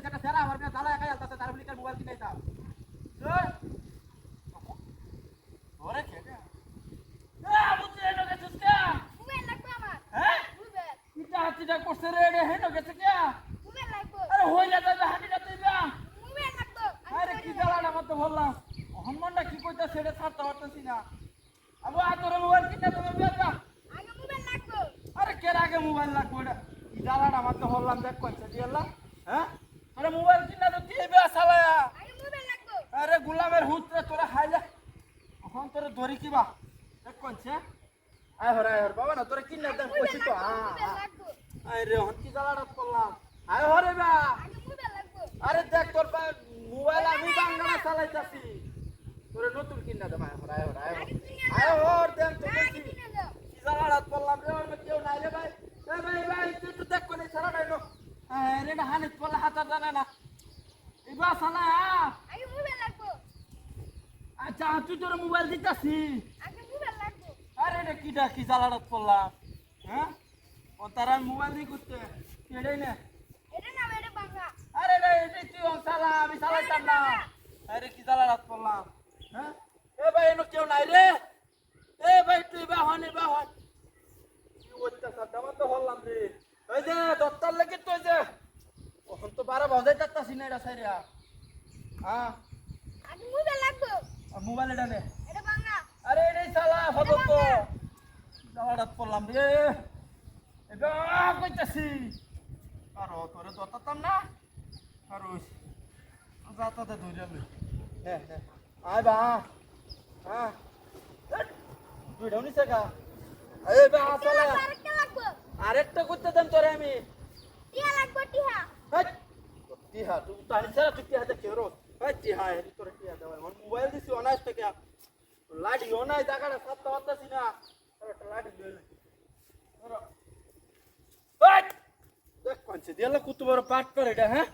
একটা সেরা আমার মেয়ে জ্বালা একাই আলতাছে তার বলি মোবাইল কিনে দাও। ওরে আমার। হ্যাঁ? হাতিটা করছে রে রে হেনো গেছে কে? মোবাইল লাগবে। আরে যাবে হাতিটা তুই আরে কি জ্বালাটা মতো বললাম। হনুমানটা কি কইতা সেটা ছাড়তে পারতেছি না। আবু আতরে মোবাইল কিনে তুমি বেটা আগে মোবাইল লাগবে। আরে কের আগে মোবাইল লাগবে ওটা? কি জ্বালাটা মতো বললাম দেখ কইছে দিয়াল্লা হ্যাঁ? আরে মোবাইল কিনা তো কে বে সালায়া আরে গোলামের হুতরে তোরা হাইলা এখন তোরে ধরি কিবা দেখ কইছে আয় হর আয় হর বাবা না তোরা কিনা দেখ কইছি তো আয় রে হন কি জ্বালাটা করলাম? আয় হরে বা। আরে দেখ তোর মোবাইল আমি বাংলা চালাইতাছি। তোরে নতুন কিনা দে মায় হর আয় হর আয় হর। আয় হর দেন তো দাও কি জ্বালাটা করলাম রে কেউ নাই রে ভাই। এ ভাই ভাই তুই তো দেখ কোনে ছাড়া নাই নো। না হানিত পড়লে হাতা জানে না এবা সালা আগে মোবাইল মোবাইল দিতাছি আরে রে তুই ও আমি চালাইতাম না আরে কি জ্বালাটা করলাম হ্যাঁ? এ ভাই, এনো কেউ নাই রে? এ ভাই, তুই বাহন বাহন। কি অত্যাচার দামা তো হলাম রে ওই যে লাগে তো ওই যে ওখান তো বারো বাজাই না এটা সাইরিয়া হ্যাঁ আগে মোবাইল লাগবে। আর মোবাইল এটা নে। এটা বাংলা। আরে এটাই চালা ফদর তো জ্বালাটা করলাম রে। এটা কইতাছি। আর তোরে দত্তাতাম না। আর ওই যাতাতে ধরে লই। হ্যাঁ হ্যাঁ আয় বা। হ্যাঁ দুইটা নিছে গা। এই বা চলে আরেকটা করতে দেন তোরে আমি। টিয়া লাগবে টিয়া। হেই, টিহা তুই তানি ছাড়া তুই টিহা দেখে রোজ হেই টিহা হেরি তোরে টিহা দেওয়া আমার মোবাইল দিছি অনাইস থেকে লাডি অনাই জায়গাটা সাতটা পারতাছি না তোর একটা লাডি দিয়ে নে। ধরো। হেই, দেখ কনছে দিয়ালে কত বড় পাট করে এটা হ্যাঁ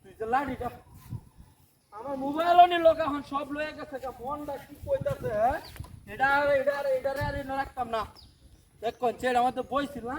তুই যে লাডিটা আমার মোবাইলও নিল এখন সব লয়ে গেছে গা মনটা কি কইতাছে হ্যাঁ এটা আর এটা আর এটা আর এনে রাখতাম না দেখ কনছে এটা আমাদের বইছিল না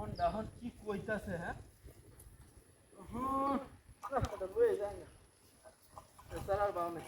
মনটা এখন কি কইতাছে হ্যাঁ? হুম লয়ে যায় না। স্যার আর নেই।